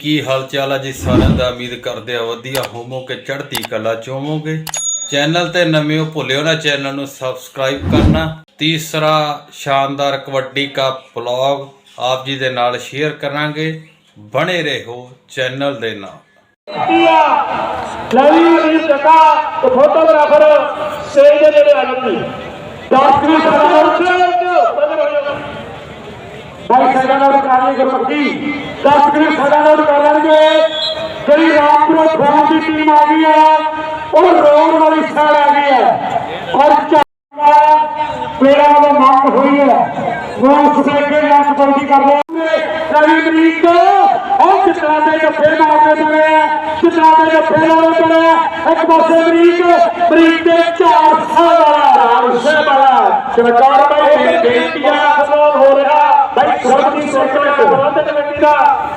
ਕੀ ਹਾਲ ਚਾਲ ਆ ਜੀ? ਸਾਰਿਆਂ ਦਾ ਉਮੀਦ ਕਰਦੇ ਆ ਵਧੀਆ ਹੋਵੋਗੇ, ਚੜ੍ਹਦੀ ਕਲਾ ਚ ਚੈਨਲ ਤੇ ਨਵੇਂ ਹੋ, ਭੁੱਲਿਓ ਨਾ ਚੈਨਲ ਨੂੰ ਸਬਸਕ੍ਰਾਈਬ ਕਰਨਾ। ਤੀਸਰਾ ਸ਼ਾਨਦਾਰ ਕਬੱਡੀ ਦਾ ਵਲੌਗ ਆਪ ਜੀ ਦੇ ਨਾਲ ਸ਼ੇਅਰ ਕਰਾਂਗੇ। ਬਣੇ ਰਹੋ ਚੈਨਲ ਦੇ ਨਾਲ। ਲਵੀ ਦੀ ਫੋਟੋਗ੍ਰਾਫਰ ਸਟੇਜ ਦੇ ਨੇੜੇ ਆ ਡਾਕਟਰੀ ਸਾਡਾ ਉੱਥੇ ਭਾਈ ਸਾਡਾ ਨਾਲ ਕਰਾਂਗੇ ਗੁਰਮਤੀ ਡਾਕਟਰੀ ਸਾਡਾ ਨਾਲ ਕਰ ਲੈਣਗੇ। ਜਿਹੜੀ ਰਾਮਪੁਰ ਫੌਜ ਦੀ ਟੀਮ ਆ ਗਈ ਹੈ ਉਹ ਰੋਡ ਵਾਲੀ ਸਾਈਡ ਆ ਗਈ ਹੈ ਔਰ ਪੇੜਾ ਦਾ ਮੰਗ ਹੋਈ ਹੈ ਉਹ ਸੁਸੇਕੇ ਜਾਂ ਕਬੱਡੀ ਕਰਦੇ ਰਵੀ ਅਮਰੀਕ ਉਹ ਚਿਤਰਾ ਦੇ ਜੱਫੇ ਮਾਰਦੇ ਪਏ ਚਿਤਰਾ ਦੇ ਜੱਫੇ ਲਾਉਂਦੇ ਪਏ ਇੱਕ ਪਾਸੇ ਅਮਰੀਕ ਅਮਰੀਕ ਦੇ 4 ਸਾਲ ਵਾਲਾ ਰਾਮਸੇ ਵਾਲਾ। ਚਮਕਾਰ ਭਾਈ ਦੀ ਬੇਨਤੀਆਂ ਦਾ ਸਵਾਲ ਹੋ ਰਿਹਾ ਭਾਈ ਸਰਬੀ ਸੋਚਣ ਪ੍ਰਬੰਧਕ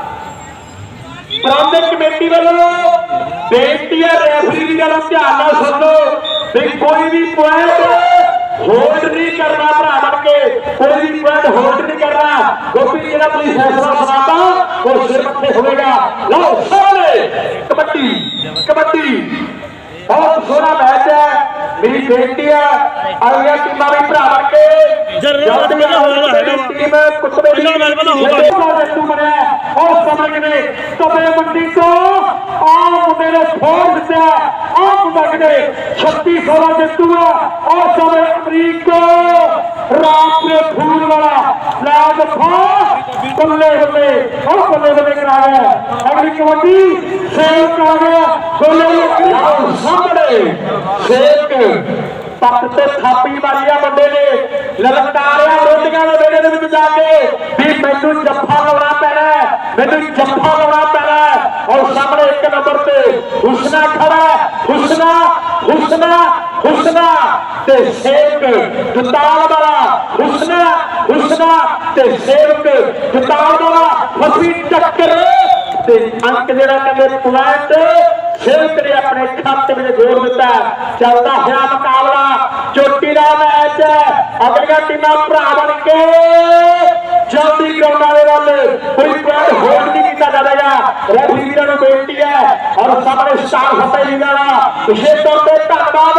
ਪ੍ਰਬੰਧਕ ਕਮੇਟੀ ਵੱਲੋਂ ਬੇਨਤੀ ਹੈ ਰੈਫਰੀ ਦੀ ਗੱਲ ਧਿਆਨ ਨਾਲ ਸੁਣ ਵੀ ਕੋਈ ਵੀ ਪੁਆਇੰਟ ਹੋਲਡ ਨਹੀਂ ਕਰਨਾ ਭਰਾ ਬਣ ਕੇ, ਕੋਈ ਵੀ ਪੁਆਇੰਟ ਹੋਲਡ ਨਹੀਂ ਕਰਨਾ। ਕਿਉਂਕਿ ਜਿਹੜਾ ਪੁਲਿਸ ਫੈਸਲਾ ਸੁਣਾਤਾ, ਉਹ ਸਿਰ ਮੱਥੇ ਹੋਵੇਗਾ। ਲਓ ਸਾਰੇ ਕਬੱਡੀ ਕਬੱਡੀ। ਬਹੁਤ ਸੋਹਣਾ ਮੈਚ ਹੈ। ਮੇਰੀ ਬੇਨਤੀ ਹੈ ਅਗਲੀਆਂ ਟੀਮਾਂ ਵੀ ਭਰਾ ਬਣ ਕੇ। ਮੈਚ ਪਹਿਲਾਂ ਹੋਇਆ ਹੈਗਾ। ਟੀਮ ਕੁੱਤੇ ਪਹਿਲਾਂ ਮੈਚ ਪਹਿਲਾਂ ਹੋ ਗਿਆ। ਜੱਟੂ ਬਣਿਆ ਉਹ ਸਮਝ ਨੇ ਤਬੇ ਮੰਡੀ ਤੋਂ ਆ ਮੁੰਡੇ ਨੇ ਫੋੜ ਦਿੱਤਾ। ਆ ਮੁੰਡਾ ਕਿਤੇ 36 16 ਜੱਟੂਆ ਉਹ ਸਮੇਂ ਅਮਰੀਕਾ ਰਾਤ ਦੇ ਫੂਲ ਵਾਲਾ। ਲੈ ਦਫਾ बल्ले बल्ले, और बल्ले बल्ले करा गया। अगली कबड्डी सेव करा गया। बल्ले गोले सामने सेव के तो थापी मारिया बंदे ने। लगातार ललकारिया रोटियाँ ने बेड़े दे जा के भी मैनू जफ्फा लाना पैना मैनू जफ्फा लाना पैना और सामने एक नंबर पे उसना खड़ा उसना उसना ਹੁਸਨਾ ਖੜਾ ਹੈ, ਹੁਸਨਾ ਹੁਸਨਾ ਹੁਸਨਾ ਤੇ ਸੇਵਕ ਜਤਾਲ ਵਾਲਾ ਹੁਸਨਾ ਹੁਸਨਾ ਤੇ ਸੇਵਕ ਜਤਾਲ ਵਾਲਾ ਫਸੀ ਟੱਕਰ ਤੇ ਅੰਕ ਜਿਹੜਾ ਕਹਿੰਦੇ ਪੁਆਇੰਟ ਸੇਵਕ ਨੇ ਆਪਣੇ ਖਾਤੇ ਵਿੱਚ ਜੋੜ ਦਿੱਤਾ ਚੱਲਦਾ ਹੋਇਆ ਮੁਕਾਬਲਾ ਚੋਟੀ ਦਾ ਮੈਚ ਹੈ ਅਗਲੀਆਂ ਟੀਮਾਂ ਭਰਾ ਬਣ ਕੇ ਜਲਦੀ ਗਰਾਊਂਡਾਂ ਦੇ ਵੱਲ ਕੋਈ ਪੁਆਇੰਟ ਹੋਲਡ ਨਹੀਂ ਕੀਤਾ ਜਾਵੇਗਾ ਰੈਫਰੀ ਵੀਰਾਂ ਨੂੰ ਬੇਨਤੀ ਹੈ ਔਰ ਸਾਹਮਣੇ ਸਟਾਰ ਫਤਿਹ ਜੀ ਦਾ ਵਿਸ਼ੇਸ਼ ਤੌਰ ਤੇ ਧੰਨਵਾਦ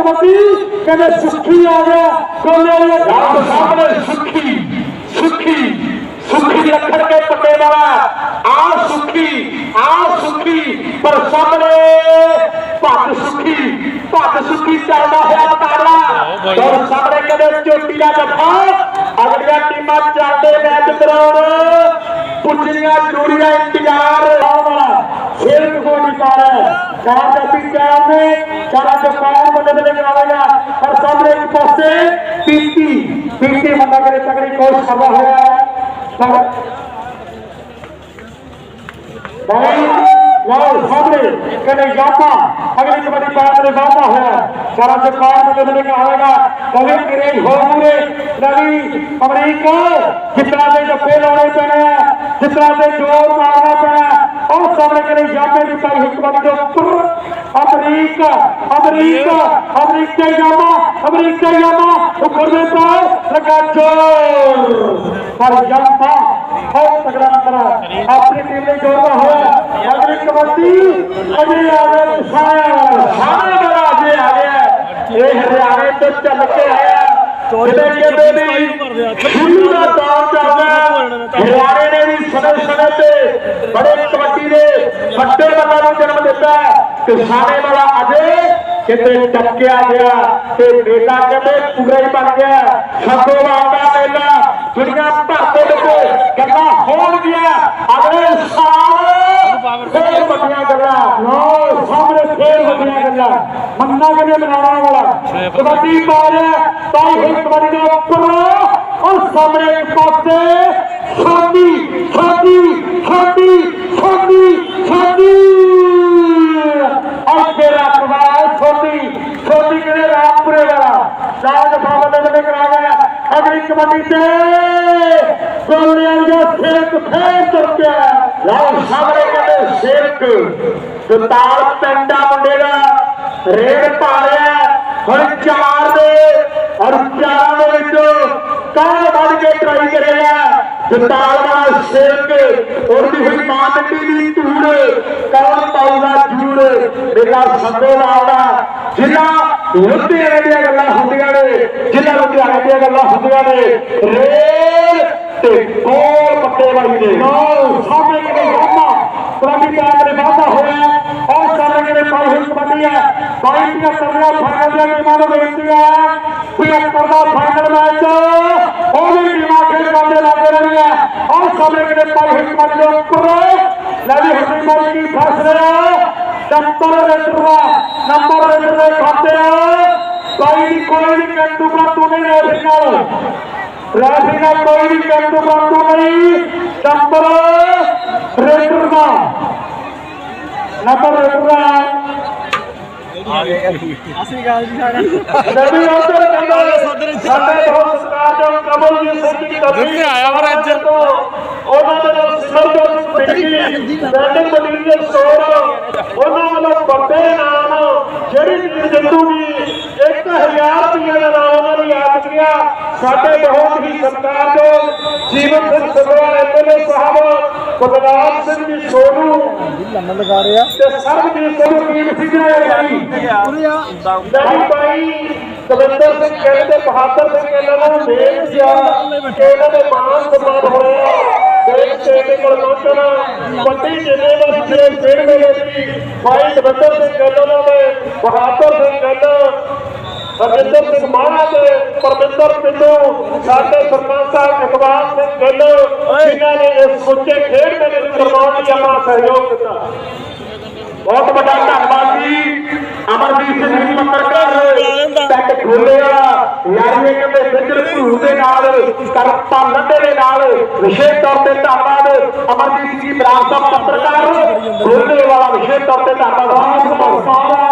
ਕਬੱਡੀ ਕਹਿੰਦੇ ਸੁੱਖੀ ਆ ਗਿਆ ਕੋਲੇ ਵਾਲੇ ਸਾਹਮਣੇ ਸੁੱਖੀ ਸੁੱਖੀ ਸੁੱਖੀ ਰੱਖਣ ਕੇ ਪੱਟੇ ਵਾਲਾ ਆ ਸੁੱਖੀ ਆ ਸੁੱਖੀ ਪਰ ਸਾਹਮਣੇ ਭੱਤ ਸੁੱਖੀ ਭੱਤ ਸੁੱਖੀ ਚੱਲਦਾ ਹੋਇਆ ਮੁਕਾਬਲਾ ਔਰ ਸਾਹਮਣੇ ਕਹਿੰਦੇ ਚੋਟੀ ਦਾ ਜੱਫਾ ਅਗਲੀਆਂ ਟੀਮਾਂ ਚੱਲਦੇ ਮੈਚ ਕਰਾਉਣ ਪੁੱਜਣੀਆਂ ਜ਼ਰੂਰੀ ਹੈ ਇੰਤਜ਼ਾਰ ਆਉਣ ਵਾਲਾ ਫੇਰ ਕੋਈ ਪਾ जहाँ से पिंजाम में जहाँ से पायर मतलब लेकर आएगा और सामने की पोस्ट से पीटी पीटी करे तगड़ी कोशिश कर है पर भाई लाल सामने कने जाता अगली कबड्डी पायर में जाता है जहाँ से पायर मतलब लेकर आएगा कभी गिरे हो पूरे रवि अमरीका जितना से जो फेल होने पे जितना से ज़ोर मारना पे ഓസ്ട്രേലിയക്കരെ यामा ഹിറ്റുവന്നത് यामा അമരീക്ക में അമരീക്കയാമ ഉപർവേതാൽ ज़ोर। पर यामा और तगड़ा करा अपनी टीम ने जोड़ा है। अगली कबड्डी अगले आगे बड़ा आगे आगे। ये हरियाणा तो चलते हैं। हरियाणा ਸਮੇਂ ਸਮੇਂ ਤੇ ਬੜੇ ਕਬੱਡੀ ਦੇ ਵੱਡੇ ਬੰਦਾਂ ਨੂੰ ਜਨਮ ਦਿੱਤਾ ਕਿਸਾਨੇ ਵਾਲਾ ਅਜੇ ਕਿਤੇ ਟੱਕਿਆ ਗਿਆ ਤੇ ਬੇਟਾ ਕਹਿੰਦੇ ਪੂਰਾ ਹੀ ਬਣ ਗਿਆ ਸੱਤੋਵਾਲ ਦਾ ਮੇਲਾ, ਦੁਨੀਆ ਭਰ ਦੇ ਵਿੱਚ ਗੱਲਾਂ ਹੋਣਗੀਆਂ। ਅਗਲੇ ਸਾਲ ਫੇਰ ਵੱਡੀਆਂ ਗੱਲਾਂ। ਲੋ ਸਾਹਮਣੇ ਫੇਰ ਵੱਡੀਆਂ ਗੱਲਾਂ। ਮੰਨਾ ਕਿਵੇਂ ਮਨਾਉਣ ਵਾਲਾ? ਕਬੱਡੀ ਪਾ ਰਿਹਾ ਪਾਈ ਕਬੱਡੀ ਦੇ ਉੱਪਰ। ਔਰ ਸਾਹਮਣੇ ਇੱਕ ਪਾਸੇ ਸਾਡੀ ਸਾਡੀ ਸਾਡੀ ਸਾਡੀ। ਸਾਡੀ ਔਰ ਤੇਰਾ ਪ੍ਰਵਾਸ ਕਿਹੜੇ ਰਾਮਪੁਰੇ ਵਾਲਾ ਲਾਜ ਬਾਬਾ ਦੇ ਕਰਾ ਗਿਆ ਅਗਲੀ ਕਬੱਡੀ ਤੇ ਗੋਲਿਆਂ ਦਾ ਸਿਰਕ ਫੇਰ ਤੁਰ ਪਿਆ ਲਾਓ ਸਾਹਮਣੇ ਕਹਿੰਦੇ ਸਿਰਕ। ਦਤਾਲ ਪਿੰਡਾ ਮੁੰਡੇ ਦਾ। ਰੇਡ ਪਾ ਰਿਹਾ ਹੁਣ ਚਾਰ ਦੇ ਔਰ ਚਾਰਾਂ ਦੇ ਵਿੱਚੋਂ ਕਾਹ ਵੱਧ ਕੇ ਟਰਾਈ ਕਰੇਗਾ ਦਤਾਲ ਦਾ ਸਿਰਕ ਉਹਦੀ ਹੋਈ ਮਾਂ ਮੰਡੀ ਦੀ ਧੂੜ ਕੌਣ ਪਾਊਗਾ ਜੂੜ। ਮੇਰਾ ਸੰਦੇ ਨਾਲ ਦਾ ਜਿੰਨਾ ਲੁਧਿਆਣੇ ਦੀਆਂ ਗੱਲਾਂ ਹੁੰਦੀਆਂ ਨੇ ਜਿੰਨਾ ਲੁਧਿਆਣੇ ਦੀਆਂ ਗੱਲਾਂ ਹੁੰਦੀਆਂ ਨੇ ਰੇਲ ਤੇ ਗੋਲ ਪੱਤੇ ਵਾਲੀ ਨੋ। ਸਾਹਮਣੇ ਦਾ ਆਪਣੇ ਵਾਧਾ ਹੋਇਆ। ਔਰ ਪਾਈ ਹੋਈ ਕਬੱਡੀ ਹੈ ਬਾਈ ਦੀਆਂ ਹੈ ਵੀ ਇਹ ਕਰਨਾ ਫਾਈਨਲ ਮੈਚ ਉਹਦੀ ਟੀਮਾਂ ਖੇਡ ਕਰਦੇ ਲੱਗੇ ਰਹਿਣਗੇ ਔਰ ਸਾਹਮਣੇ ਕਿਤੇ ਪਾਈ ਹੋਈ ਕਬੱਡੀ ਦੇ ਉੱਪਰ ਲੜੀ ਹੱਡੀ ਮਾਰੀ ਕੀ ਫੈਸਲਾ ਨੰਬਰ ਰੇਡਰ ਦਾ ਨੰਬਰ ਰੇਡਰ ਦੇ ਖਾਤੇ ਕੋਈ ਵੀ ਕੋਈ ਵੀ ਕੰਟੂ ਕੰਟੂ ਨਹੀਂ ਰੈਫਰੀ ਨਾਲ ਰੈਫਰੀ ਨਾਲ ਕੋਈ ਵੀ ਕੰਟੂ ਕੰਟੂ ਨਹੀਂ। ਨੰਬਰ ਰੇਡਰ ਦਾ। ਨੰਬਰ ਰੇਡਰ ਦਾ। ਨਵੀਂ ਉਧਰ ਕਹਿੰਦਾ ਸਾਡੇ ਬਹੁਤ ਸਤਿਕਾਰਯੋਗ ਕਮਲਜੀਤ ਸਿੰਘ ਜੀ ਕਬੀ ਜਿੱਥੇ ਆਇਆ ਵਾ ਅੱਜ। ਉਹਨਾਂ ਦੇ Simarjot Pindi batting material store ਉਹਨਾਂ ਵੱਲੋਂ ਵੱਡੇ ਨਾਮ ਜਿਹੜੀ ਟੀਮ ਜਿੱਤੂਗੀ 1000 ਰੁਪਏ ਦਾ ਨਾਮ ਉਹਨਾਂ ਨੂੰ ਯਾਦ ਸਾਡੇ ਬਹੁਤ ਹੀ ਸਤਿਕਾਰਯੋਗ ਜੀਵਨ ਸਿੰਘ ਸਭਾ ਐਮਐਲਏ ਸਾਹਿਬ ਬਲਰਾਜ ਸਿੰਘ ਜੀ ਸੋਨੂ ਤੇ ਸਰਬਜੀਤ ਸਿੰਘ ਟੀਮ ਸਿੱਧਾ ਜੀ ਨਹੀਂ ਭਾਈ ਕਵਿੰਦਰ ਸਿੰਘ ਕਹਿੰਦੇ ਤੇ ਬਹਾਦਰ ਸਿੰਘ ਇਹਨਾਂ ਨੂੰ ਦੇਖ ਗਿਆ ਕਿ ਇਹਨਾਂ ਦੇ ਮਾਨ ਸਨਮਾਨ ਹੋਇਆ। ਦੇਖ ਕੇ ਦੇ ਕੋਲ ਪਹੁੰਚਣਾ। ਪੱਟੀ ਜਿਲੇ ਦਾ ਜਿਹੜੇ ਖੇਡ ਮੇਲੇ ਸੀ ਭਾਈ ਕਵਿੰਦਰ ਸਿੰਘ ਕਹਿੰਦਾ ਬਹਾਦਰ ਸਿੰਘ ਕਹਿੰਦਾ। ਹਰਜਿੰਦਰ ਸਿੰਘ ਮਾਣਾ ਤੇ ਪਰਮਿੰਦਰ ਪਿੰਡੂ ਸਾਡੇ ਸਰਪੰਚ ਸਾਹਿਬ ਇਕਬਾਲ ਸਿੰਘ ਗਿੱਲ ਜਿਨ੍ਹਾਂ ਨੇ ਇਸ ਸੁੱਚੇ ਖੇਡ ਮੇਲੇ ਨੂੰ ਕਰਵਾਉਣ ਲਈ ਆਪਣਾ ਸਹਿਯੋਗ ਦਿੱਤਾ ਬਹੁਤ ਵੱਡਾ ਧੰਨਵਾਦ ਜੀ ਅਮਰਦੀਪ ਸਿੰਘ ਜੀ ਪੱਤਰਕਾਰ ਪਿੰਡ ਖੋਲਿਆ ਯਾਰੀਏ ਕਹਿੰਦੇ ਬਿੰਦਰ ਭੂ ਦੇ ਨਾਲ ਕਰਪਾ ਲੰਡੇ ਦੇ ਨਾਲ ਵਿਸ਼ੇਸ਼ ਤੌਰ ਤੇ ਧੰਨਵਾਦ ਅਮਰਦੀਪ ਜੀ ਬਰਾੜ ਸਾਹਿਬ ਪੱਤਰਕਾਰ ਖੋਲੇ ਵਾਲਾ ਵਿਸ਼ੇਸ਼ ਤੌਰ ਤੇ ਧੰਨਵਾਦ ਬਹੁਤ ਸਾਰਾ ਬਹੁਤ ਸਾਰੀ ਸਿੰਘ ਸਿੰਘ ਜੀ ਡਾਕਟਰ ਸਾਹਿਬ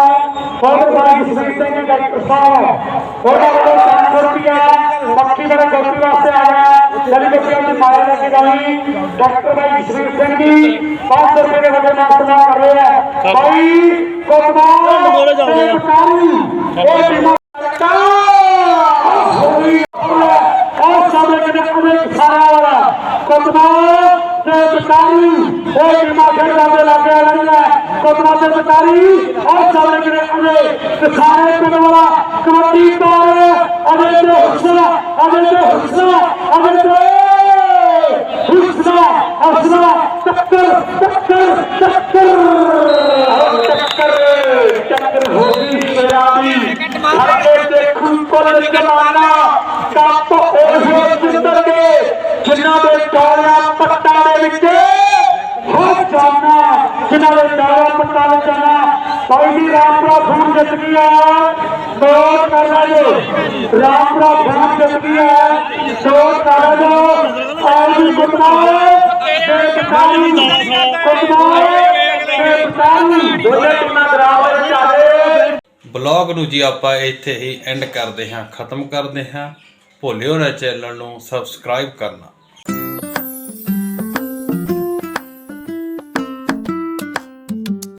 ਉਹਨਾਂ ਵੱਲੋਂ 500 ਰੁਪਇਆ ਮੱਕੀ ਵਾਲੇ ਗੋਪੀ ਵਾਸਤੇ ਆਇਆ ਜਲੀ ਬੱਚਿਆਂ ਦੀ ਮਾਇਆ ਲੈ ਕੇ ਗਈ ਡਾਕਟਰ ਭਾਈ ਜਸਵੀਰ ਸਿੰਘ ਜੀ 500 ਰੁਪਏ ਦੇ ਵੱਡੇ ਨਾਮ ਸਨਮਾਨ ਕਰ ਰਹੇ ਹੈ ਭਾਈ ਕੋਤਵਾਲ ਬੋਲੇ ਜਾਂਦੇ ਆ। ਇਹ ਟੀਮਾਂ ਹੋਈ ਉਹ ਸਾਹਮਣੇ ਕਿਤੇ ਅਮਿਤ ਸਾਰਾ ਵਾਲਾ ਕੋਤਵਾਲ ਤੇ ਬਕਾਰੀ ਉਹ ਟੀਮਾਂ ਖੇਡ ਕਰਦੇ ਲੱਗੇ ਰਹਿਣਗੇ कदमाचल बटारी और सामने के अपने खाने पीने वाला कबड्डी द्वारा अमित हुसना अमित हुसना अमित हुसना हुसना टक्कर टक्कर टक्कर टक्कर टक्कर होगी सजाती हर एक खून को निकलना काप और हो जिंदगी जिन्ना बे डोला पट्टा दे विच हो जाना जिन्ना ਦੇ ਵਿੱਚ ਕੋਈ ਵੀ ਰਾਮਪੁਰਾ ਫੂਨ ਜਿੱਤ ਗਿਆ ਨੋਟ ਕਰ ਲਓ ਰਾਮਪੁਰਾ ਫੂਨ ਜਿੱਤ ਗਿਆ ਨੋਟ ਕਰ ਲਓ ਆਲ ਵੀ ਗੁੱਟਾ ਤੇ ਕਿਸਾਨੀ ਕੁੱਟਮਾਰ ਤੇ ਕਿਸਾਨੀ ਦੋਨੇ ਟੀਮਾਂ ਬਰਾਬਰ ਵਿੱਚ ਬਲੌਗ ਨੂੰ ਜੀ ਆਪਾਂ ਇੱਥੇ ਹੀ ਐਂਡ ਕਰਦੇ ਹਾਂ, ਖਤਮ ਕਰਦੇ ਹਾਂ। ਭੁੱਲਿਓ ਨਾ ਚੈਨਲ ਨੂੰ ਸਬਸਕ੍ਰਾਈਬ ਕਰਨਾ।